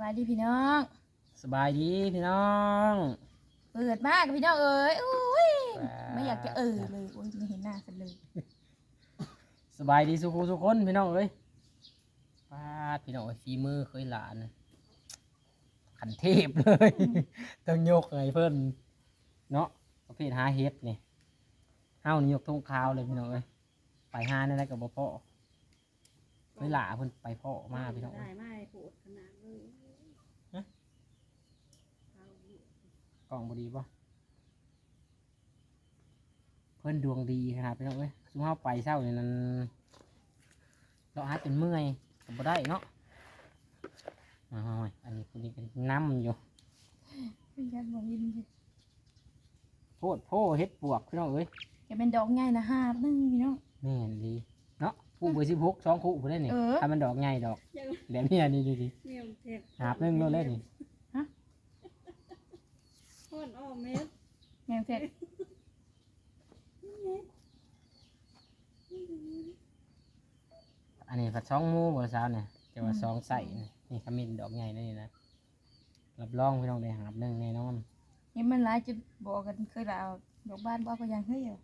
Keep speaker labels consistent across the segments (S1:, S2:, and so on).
S1: บายดีพี่น้อง
S2: สบายดีพี่น้อง
S1: เปิดมากพี่น้องเอ้ยอุ้ย
S2: ว้าว
S1: ไม่อยากจะเออเลยโอ้ยไม่เห็นหน้าฉันเลย
S2: สบายดีสุขุสุกคนพี่น้องเอ้ยปาดพี่น้องเอ้ยฝีมือเคยหลานนะขันเทพเลยต้องยกไงเพิ่นเนาะประเภทหาเฮ็ดนี่เฮานี่ยกทงขาวเลยพี่น้องเอ้ยไปหานั่นแหละกับบ่พ่อเคยหลาเพิ่นไปพ่อมาพี่น้อง
S3: ได้
S2: เอ้ย
S3: ไม่โหดขนาดเลย
S2: ฮะ
S3: เอาอยู่
S2: กล่องบ่ดีป่ะเพิ่นดวงดีขนาดพี่น้องเอ้ยซุมเฮาไปเช้านี่นั่นเราหาจนเมื่อยก็บ่ได้เนาะมาหอยอันนี้คนนี้เป็นน้ำอยู่
S1: พี่ยันบอกยินดิ
S2: โพดโพเฮ็ดปวกพี่น้องเอ้ย
S1: จะเป็นดอกใหญ่นะห้านึงพี่น้อง
S2: แม่นดีเนาะคู่เบอร์สิบหกสองคู่ผู้ได้นี่
S1: เออ
S2: ถ้ามันดอกใหญ่ดอก
S3: ยัง
S2: แบบนี้อันนี้ดีดี
S3: เมียมเทป
S2: หาบหนึงโลดเลยนี่
S3: พ่นอ้อมเม็ด
S1: แมวเสร็จ
S2: อันนี้ผัดสองหมูบ่สาวเนี่ยแต่ว่าสองใส่นี่นี่ขมิ้นดอกใหญ่นี่นะรับรองพี่น้องได้หาบหนึงแน่นอน
S1: นี่มันร้ายจะบอกกันเคยลาเอาดอกบ้านบอกก็ยังเฮ้ยอยู่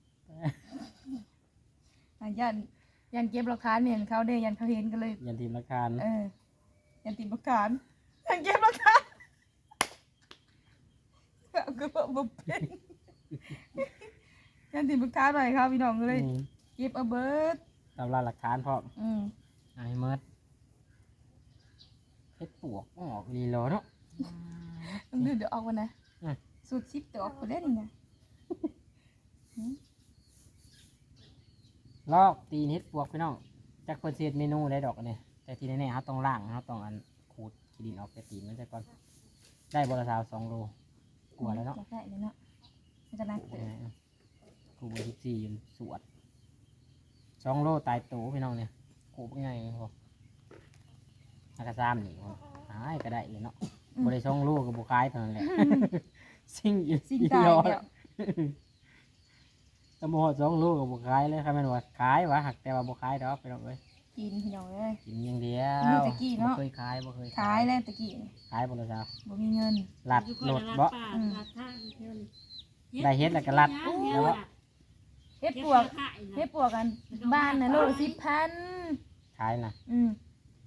S1: อะยันยันเก็บหลักฐานเนี่ยเขาเด้ยันเขาเห็นกันเลย
S2: ยันทีมละคาน
S1: เออยันติดหลักฐานยันเก็บหลักฐา นเอาก็บอกบ่เป็นยันติดหลักฐานหน่อยครับพี่น้องเลย
S2: อืม
S1: เก็บเอาเบิด
S2: ตำราหลักฐานพร้อม
S1: อืม
S2: ไอ้เมิดเฮ็ดปวกออกลีโลเนาะ
S1: ต้องดูเดี๋ยวออกวันนะ
S2: อืม
S1: สูตรซิปเดี๋ยวออกไปได้นี่นะ
S2: ลอกตีนเฮ็ดปวกพี่น้องจากคนเสียดเมนูได้ดอกอันนี้แต่ทีแน่ๆเขาต้องล่างเขาต้องอันขูดขี้ดินออกจากตีนมันจะก่อน ได้บรสาวสองโล กลัวแล้วเนาะ
S1: อยากได้เลยเนาะมันจะนักเตะ
S2: กูเบอร์สิบสี่อยู่สวดสองโลตายโตพี่น้องเนี่ยกูเป็นไงพออากาซามนี่พอหายก็ได้เลยเนาะบริสองโลกับบุคายเท่านั้นแหละสิ่งอยู่
S1: สิ่งตาย
S2: เดียว
S1: แล้ว
S2: ตะโมหอดสองโลกับบุคายเลยครับแม่นว่าขายวะหักแต่ว่าบุคายดอกพี่น้องเอ้ย
S1: กินพี่น้องเลย
S2: กินอย่างเดียว
S1: กินแต่กี้เนาะ
S2: บ่เคยขายบ่เคย
S1: ขายแล้วตะกี้นี่
S2: ขายบริษัท
S1: บ่มีเงิน
S2: ลัด
S3: อยู่คน
S2: โหล
S3: ละ
S2: ด
S3: ลัด
S2: บ่
S3: ป่า
S1: อืม
S3: ลัดทางเที่ยวนี่
S2: ได้เฮ็ดแล้วก็ลัด
S3: เฮ็
S2: แล้วว่า
S1: เฮ็ด
S3: เฮ็ด
S1: ปวก
S3: ขายนะ
S1: เฮ็ดปวกกันบ้านนะโลละสิบพัน
S2: ขายนะ
S1: อืม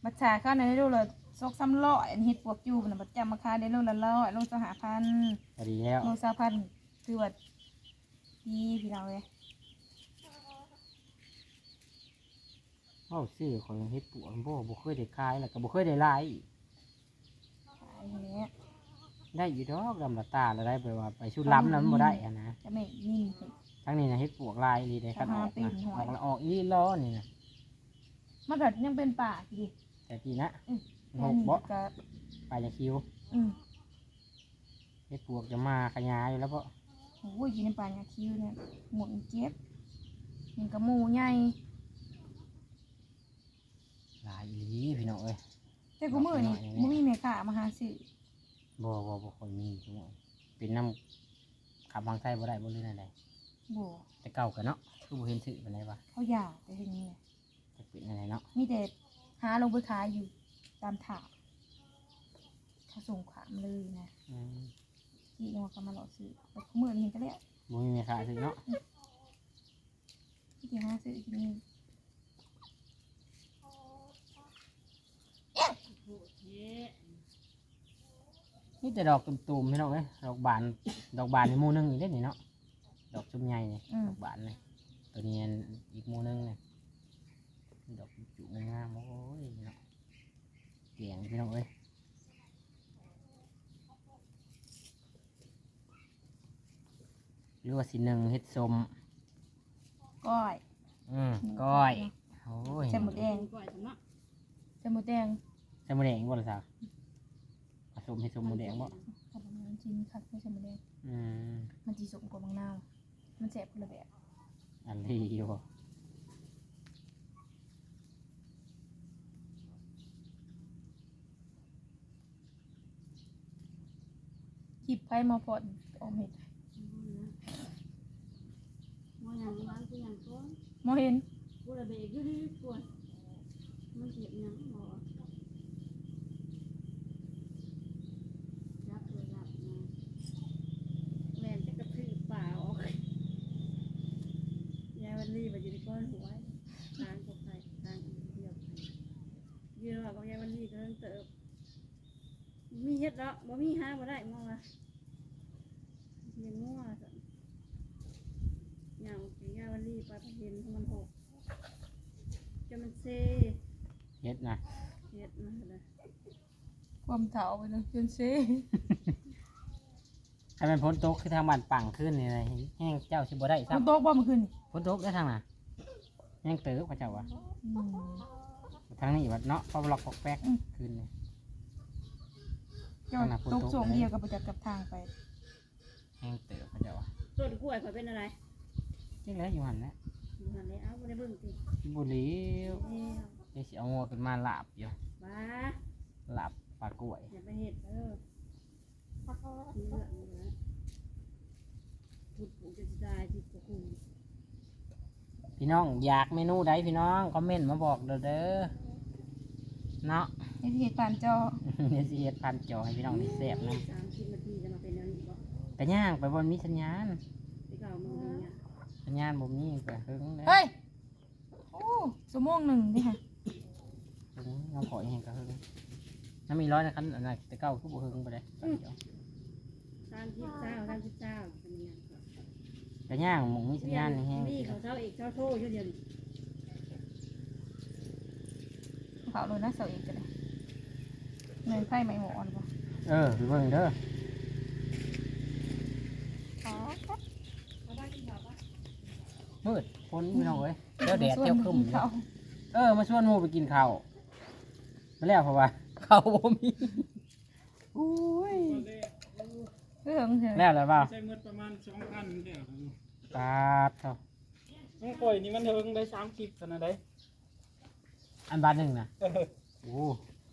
S1: บัตรชาเข้าในโลละซกซ้ำร้อยอันเฮ็ดปวกจูบนะบัตรจำมาคายได้โลละร้อยโลสหพัน
S2: พอดีแล้ว
S1: โลสามพันคือว่าดีพี่น้องเลย
S2: เฮาซื้อของเฮ็ดปวกบ่บ่เคยได้ขายแล้วก็บ่เคยได้หลายอีก
S1: ขายอย่างเงี้ย
S2: ได้อยู่ดอกลำละตาแล้วได้ไปว่าไปชุดล้ำนั้นบ่ได้อะนะ
S1: จะไม่นิ่มเห็ด
S2: ทั้งนี้นะเฮ็ดปวกลายดีได้คันออก
S1: อ่า
S2: นะ
S1: ปีนห
S2: อ
S1: อย
S2: อกแล้วออกอีล้อนี่นะ
S1: มันแบบยังเป็นป่าอยู่ดิ
S2: แต่ปีนะ
S1: อืม
S2: หกบ่
S1: ก็
S2: ไปจะคิว
S1: อืม
S2: เฮ็ดปวกจะมาขยายอยู่แล้วบ่
S1: โอ้ยกินในป่ายาคิวเนี่ยหมุนเจ็บมันกระมูใหญ่
S2: หลายอีหลีพี่น้องเอ้ย
S1: แต่กูมือนี่
S2: หน่อยๆ
S1: บ่มีแม่ค้ามาหาซื้อ
S2: บ่บ่บ่ค่อยมีจังหวะเป็นน้ำขับทางไทยบ่ได้บ่เลยนั่นใด
S1: บ่
S2: แต่เก่ากันเนาะคือบ่เห็นซื้อปานใดวะ
S1: เขาอยากแต่เห็นนี่
S2: จะเป็นอะไรเนาะ
S1: มีแต่หาลงไปขายอยู่ตามถาดเขาส่งขามเลยนะ
S2: อืม
S1: ที่ยังว่าเขามาหลอกซื้อแต่กูมือนี่เห็นก็แล้ว
S2: บ่มีแม่ค้าซื้อเนาะ
S1: ที่หาซื้อที่นี่
S3: โหดเฮ็ด
S2: นี่แต่ดอกตุ่มๆพี่น้องเอ้ยดอกบานดอกบานในหมู่หนึงอีกเด้นี่เนาะดอกชุมใหญ่นี่
S1: อืม
S2: ดอกบานเลยตัวนี้อีกหมู่หนึงนี่ดอกจุงามๆโอ้ยเนาะเก่งพี่น้องเอ้ยหรือว่าสิหนึ่งเฮ็ดสม
S1: ก้อย
S2: อืมก้อยโอ้ย
S1: ใส่หมูแดง
S3: ก่อยสำเนาะ
S1: ใส่หมูแดง
S2: ใส่หมูแดงบ่ล่ะสาวผสมให้สมหมูแดงบ่
S1: ขนมมันชิ้นคัดไม่ใช่หมูแดง
S2: อืม
S1: มันจีสมกว่าบางนาวมันแสบคนละแบบ
S2: อันนี้อยู่บ่
S1: คลิปไพ่มาพอดออมเห็ด
S3: ว่าอย่างร้านกูอย่างก้อน
S1: มอเห็น
S3: กูระเบรกอยู่ดีปวดมันเจ็บหยังบ่ ก้อนสวยทานกับไข่ทางเดียวกันยืว่ากับยายวันนี้ก็เริ่เติบมีเฮ็ดแล้บ่มีหาบ่ได้มองละยังงัวสัอย่างยายวันนี้ปลาเห็นมันหกจะมันเซ
S2: เฮ็ดนะ
S3: เฮ็ดนะเลย
S1: ความเถาไปเลยจนเซ
S2: ให้มันพ้นตกคือทางบ้านปังขึ้นนี่นะแห้งเจ้าสิบ่ได้ซ้ำ
S1: มันโต๊ะบ่มันขึ้น
S2: ฝนตกได้ทางไหน แห้งเติบพระเจ้าวะ
S1: อืม
S2: ทางนี้วัดเนาะพอล็อกปอกแป๊กขึ้นนี่
S1: เจ้าตกส่งเดียวกับประจักษ์กับทางไป
S2: แห้งเติบพระเจ้าวะ
S3: ต้นกล้วยเขาเป็นอะไร
S2: จริงแล้วอยู่หันนะ
S3: อยู่หันเลยเอาบ่ได้เบิ่งติ
S2: บุหรี
S3: เอ้ย
S2: เดี๋ยวสิเอางัวขึ้นมาลาบอยู่
S3: บ้า
S2: ลาบปลากล้วย
S3: อย่าไปเฮ็ดเด้อมีเรื่องอยู่นะพูดปลูกจะสิได้ที่ปลูก
S2: พี่น้องอยากเมนูใดพี่น้องคอมเมนต์มาบอกเด้อเด้อเนาะ
S1: นี่ที่เหตุการณ์จอ
S2: เดี๋ยวสิเฮ็ดพันจอให้พี่น้องได้แซ่บนะ
S3: สามสิบนาทีจะมาเป็นอันนี้บ่
S2: กระย่างไปบนมีสัญญาณ
S3: ไปเก่ามือเนี่ย
S2: สัญญาณบ่มีก็หึงเลย
S1: เฮ้ยโอ้ชั่วโมงหนึ่งดิค่ะ
S2: หึงน้องขออีกแห่งก็หึงน้ำมีร้อยนะคันอันนั้นแต่เก้าคือบ่หึงไปเลย
S3: สามสิบเจ้าสามสิบเจ้าเป็นยังไง
S2: กระย่างหมองมีสัญญาณแห้ง
S3: นี่เขาเจ้าเอกเจ้าโทษอยู่เดียวนี้
S1: เขาเลยนะเสาเอกกันเลยเงินไพ่ไหมหมอนบ่
S2: เออไปเบิ่งเด้อ
S1: อ๋อ
S2: มืดฝนพี่น้องเอ้ยเจ้าแดดเจ้าครึ้ม
S1: เขา
S2: เออมาชวนหมู่ไปกินข้าวมาแล้วเพราะว่าข้าวบ่มี
S1: อุ้ย เรื่องเถอะ
S2: แล้วแล้วเปล่า
S4: ใช้เงินประมาณสองพันเดียว
S2: ปาดเท่า
S4: น้องปล่อยนี่มันเทิงได้สามสิบขนาดใด
S2: อันบาทหนึงน่ะ
S4: เออ
S2: โอ้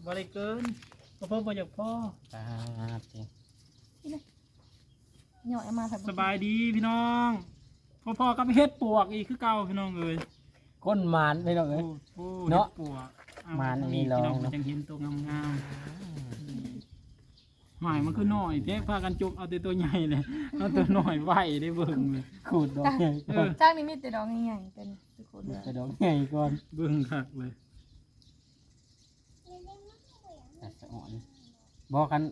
S4: บ่ได้เกินก็เพิ่มประหยัดพ่อ
S2: ปาดจริง
S1: เหน่อยมาแบบ
S4: สบายดีพี่น้องพ่อๆก็ไปเฮ็ดปวกอีกคือเก่าพี่น้องเอ้ย
S2: ก้นหมานพี่น้อง
S4: โอ้
S2: เอ้ย
S4: โห
S2: เนาะ
S4: ฮ็ดปวกเอ
S2: มาอันนี้
S4: พี่น้อง
S2: ลองเนาะ
S4: จังเห็นตัวงามๆ หอยมันคือน้อยเด้พากันจกเอาแต่ตัวใหญ่เลยเอาตัวน้อยไหวได้เบิ่งเลย
S2: ขูดดอกใหญ่
S4: เอ
S2: ก่อ
S4: อน
S1: จ้างนี่มีแต่ดอกใหญ่ๆเป็นทุกคนเลย
S2: ไปดอกใหญ่ก่อน
S4: เบิ่งคักเลย
S2: แต่สะอ่อนบอกคัน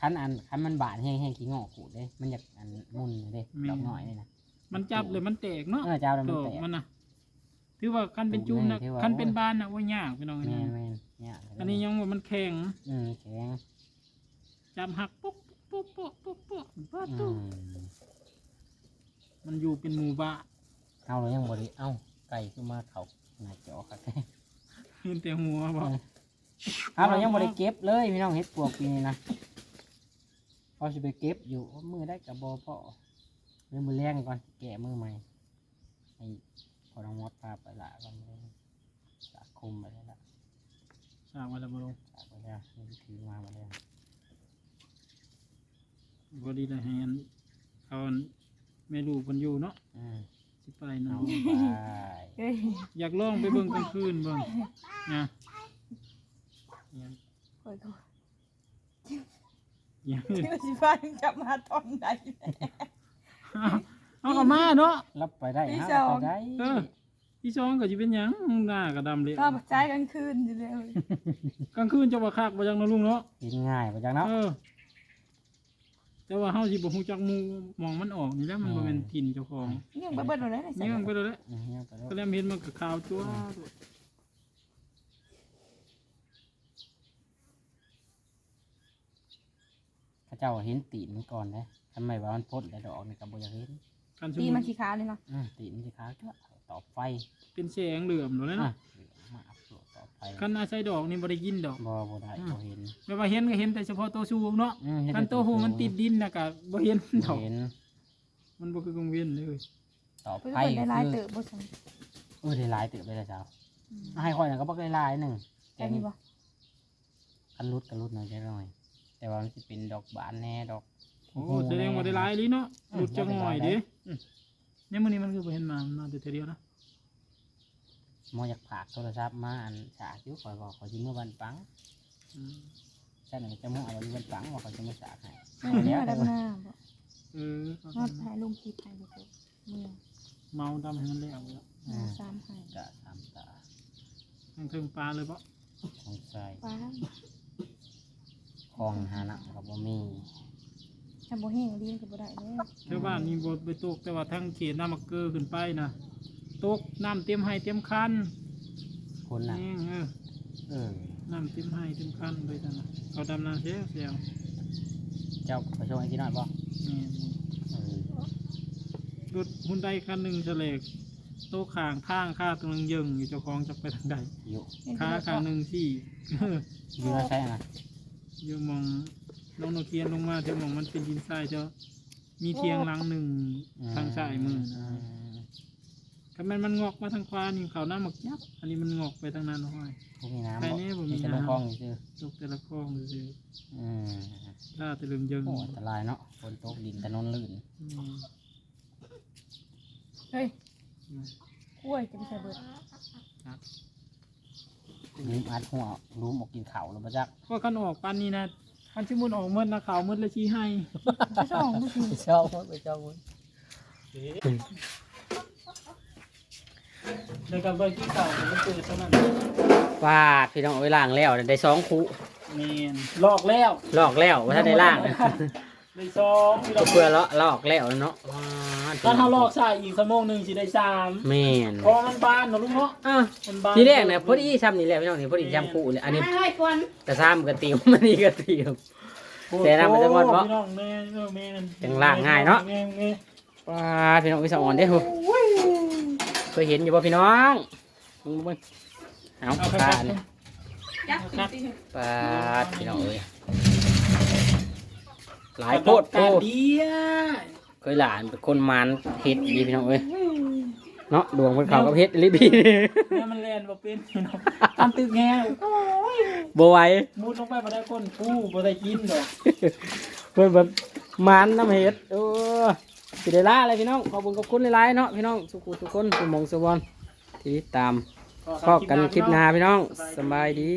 S2: คันอันคันมันบาดแห้งๆขี้งอกขูดเด้ มันอยากอันมุนเด้ดอกน้อยนี่นะ
S4: มันจับเลยมันแตกเนาะ
S2: เออเจ้าแล้ว
S4: ด
S2: มัน
S4: อก
S2: แตก
S4: มันน่ะถือว่าคันเป็นจุ่มนะ
S2: ถือว่า
S4: คันเป็นบานน่ะว่ายากพี่น้องอัน
S2: แม่
S4: นี้
S2: นแม่นเนี่ย
S4: อันนี้ยังว่ามันแข็ง
S2: อืมแข็ง
S4: จับหักปุ๊บปุ๊บปุ๊บปุ๊บปุ๊บปุ๊บ
S2: อื
S4: ปุ๊บ
S2: ม
S4: มันอยู่เป็นหมู่บ้าน
S2: เอาเลยยังบ่ได้เอ้าไก่คือมาเขาหน้าจอครับ
S4: เห็นแต่หัวบ่
S2: เอาเรายังบ่ได้เก็บเลยพี่น้องเฮ็ดปวกปีนี้นะพอสิไปเก็บอยู่มือได้กับบ่พอเริ่มมือแรงก่อนแกะมือใหม่ให้พอน้องมดพาไปละก่อนเลยสาคุมไปแล้วละ
S4: สร้างมาแล้วบ่ลง
S2: สาไปแล้วนี่ถือมามาแล้ว
S4: บ่ดีละแฮนเขาแม่ลูกเพิ่นอยู่เนาะ
S2: อืม
S4: สิไปเนาะ
S2: เอาไป
S1: เฮ้ย
S4: อยากลองไปเบิ่งกลางคืนเบิ่งนะยัง
S1: คอยก่อน
S4: ยัง
S1: ที่ว่าสิฟ้าถึงจับมาตอนไหน
S4: เอาเข้ามาเนาะ
S2: รับไปได้
S1: พี่
S2: ฮะ
S1: สอง
S2: ไปได้
S4: เออที่สองก็สิเป็นหยังหน้าก็ดำเลย
S1: ก็ปัจจัยกลางคืนอยู่เลย
S4: กลางคืนจะว่าคักบ่จังเนาะลุงเนาะ
S2: กินง่ายไปจังเนาะ
S4: เออ แต่ว่าเฮาสิบ่ฮู้จักหมู่มองมันออกนี่แหล้วมันบ่แม่นถิ่นเจ้าของ
S1: ยังไปเบิดหมดเลยในใส่
S4: เยื่องไปแล้วแหละ
S2: อืมเนี่ยไปแล้ว
S4: ก็แล้วเห็นมันก็ขาวจั่ว
S2: เข้าเจ้าเห็นตีนมันก่อนนะทำไมว่ามันพ่นแต่ดอกนี่กับบ่อยากเห็น
S4: กันสม
S1: ตี
S4: มุ
S1: มัน
S4: ติ
S1: ขี้ขาเลยเนาะ
S2: อืมตีนมันสิขาวจ้ะต่อไฟ
S4: เป็นแสงเหลื่อมแล้ว
S2: อะ
S4: นะ
S2: มาอัพโหลดต่อ ไฟ
S4: คันอาศัยดอกนี่บ่ได้ยินดอก
S2: บ่บ่ได้บ่เห็น
S4: แปลว่าเห็นก็เห็นแต่เฉพาะตัวสูงเนาะ
S2: อืมเห็
S4: คันตัวหูมันติดดินน่ะก็บ่เห็นดอก
S2: เห็น
S4: มันบ่คือกังเวียนเลย
S2: ต่อ
S1: เพื่อ
S2: ไฟ
S1: นได้ลาย
S2: คื
S1: เติ
S2: อบ
S1: บ่สั่ง
S2: เออได้หลายเติบไปแล้วเจ้าให้ค่อยน่ะก็บ่ได้หลายหนึง
S1: แกนี่บ่
S2: กันรุดกันรุดหน่อยจักหน่อย แต่ว่ามันสิเป็นดอกบานแน่ดอก
S4: โอ้แสดงว่าได้หลายอีหลีเนาะ
S2: อืม
S4: หลุดจังหน่อยเด้
S2: อืม
S4: เนี่ยมื้อนี้มันคือบ่เห็นมามันมาแต่เทื่อเดียวนะ
S2: ห มออยากผากโทรศัพท์มาอันฉากอยู่ข่อยบอกข่อยสิมื้อวันปัง
S4: อืม
S2: ใช่หนึ่งจะมุ่งเอาไว้วันปังว่าข่อยจะมาฉากให้
S1: เมื่อดำหน้าบ่
S4: เออเอา
S1: นอด
S4: ทำ
S1: ถ่ายลงคลิปให้บ่เกิดเมื่อ
S4: เมาดำให้มันแล้วแล้ว
S2: อืม
S1: สามให้
S2: กะสามตา
S4: ทางเทิงปลาเลยบ่
S2: อสงสัย
S1: ป้า
S2: คลองหานะกับบ่มี
S1: ทำบ่แห้งดีก็บ่ได้เด้อ
S4: ชาวบ้านนี่บ่ไปตกแต่ว่าทั้งเขตน้ำมักเกอขึ้นไปนะ ตกน้ำเต็มให้เต็มคัน
S2: คนน่ะ
S4: แห้งเออ
S2: เออ
S4: น้ำเต็มให้เต็มคันไปจังนะเขาดำนาเสียเสียว
S2: เจ้าไปช่วยที่นั่นบ่
S4: แม่น
S2: เออ
S4: รถหุ่นใดคันหนึ่งเฉลกโต๊ะข้างข้างค่าตัวหนึงยึงอยู่เจ้าของจะไปทางใด
S2: อยู่
S4: ค่าข้างหนึ่งสี่
S2: อยู่แล้วใช่ไหม
S4: อยู่มองลงโนเกียนลงมาเที่ยวมองมันเป็นดินทรายเจ้ามีเทียงหลังหนึ่งทางซ้ายมือนะ ถ้ามันมันงอกมาทางขวานี่เขาหน้าหมักยับ อันนี้มันงอกไปทางนั้นห้อย
S2: พวกมีน้ำ
S4: ใครเนี่ยบ่มี
S2: จะลง
S4: น้ำ
S2: คลองอยู่ซื่อ
S4: ตกแต่ละคลองเลย
S2: อืม
S4: ล่าแตะลึงยึง
S2: โอ้อันตรายเนาะฝนตกดินถนนลื่น
S4: อืม
S1: เฮ้ยกล้วยจะไปใส่เบิด
S2: ลืมอัดหัวลืมออกกินข้าวแล้วบ่จัก
S4: ก็ขันออกปันนี้นะขันชิมุนออกเมื่อนะขาวเมื่อละชี้ให้
S1: ไปส่องดูสิ
S2: ไปเจ้าไปเจ้า
S4: ในการไปที่เก่ามันเกิดเท่านั้น
S2: ฟาดพี่น้องเอาไว้ล้างแล้วได้สองคู่
S4: เมนลอกแล้ว
S2: ลอกแล้วว่าถ้าได้ล้าง
S4: เลยสองที่เรา
S2: เพื่อเลาะลอกแล้วเนาะว้ด
S4: ถ้าเขาลอกใส่อีกชั่วโมงหนึ่งสิได้สาม
S2: แม่น
S4: เพอมันบานเนาะลุงเนาะ
S2: อะ
S4: มันบาน
S2: ทีแรกเนี่ยพอดีซ้ำนี่แหละพี่น้องนี่พอดีซ้ำคู่เนี่ยอันนี้
S3: ให้ให้ก่อน
S2: กระซ้ำกระติวมันนี่กระติว แต่น้ำมันจะงอนบ่
S4: พี่น้องแม่เออแม่น
S2: จังล่างง่ายเนาะ
S4: แม่แม่
S2: ว้าดพี่น้องวิสาอ่อนเด้อหู เคยเห็นอยู่ป่ะพี่น้องมึงมึงเอา
S4: เอา
S2: ปลา
S4: ครับ
S2: เนี่ย
S1: ยักษ์สิ
S2: ปลาพี่น้องเอ้ยหลายโพดโพ
S4: กา
S2: ด
S4: เดีย
S2: เคยหลานเป็นคนมันเฮ็ดดีพี่น้องเอ้ยเนาะดวงเพิ่นเขากับเฮ็ดลิบี
S4: เนี่ยมันแลนบ่เป็นพี่น้องทำตึกแง่โอ้ย
S2: บ่ไหว
S4: มุดลงไปบ่ได้คนกู้บ่ได้กินดอก
S2: เพิ่นแบบมันน้ำเฮ็ดโอ้ สิได้ลาอะไรพี่น้องขอบคุณขอบคุณหลายๆเนาะพี่น้องสุขุทุกคนสุหมองสุบอลที่ติดตามพบกันคลิปหน้าพี่น้องสำบายดี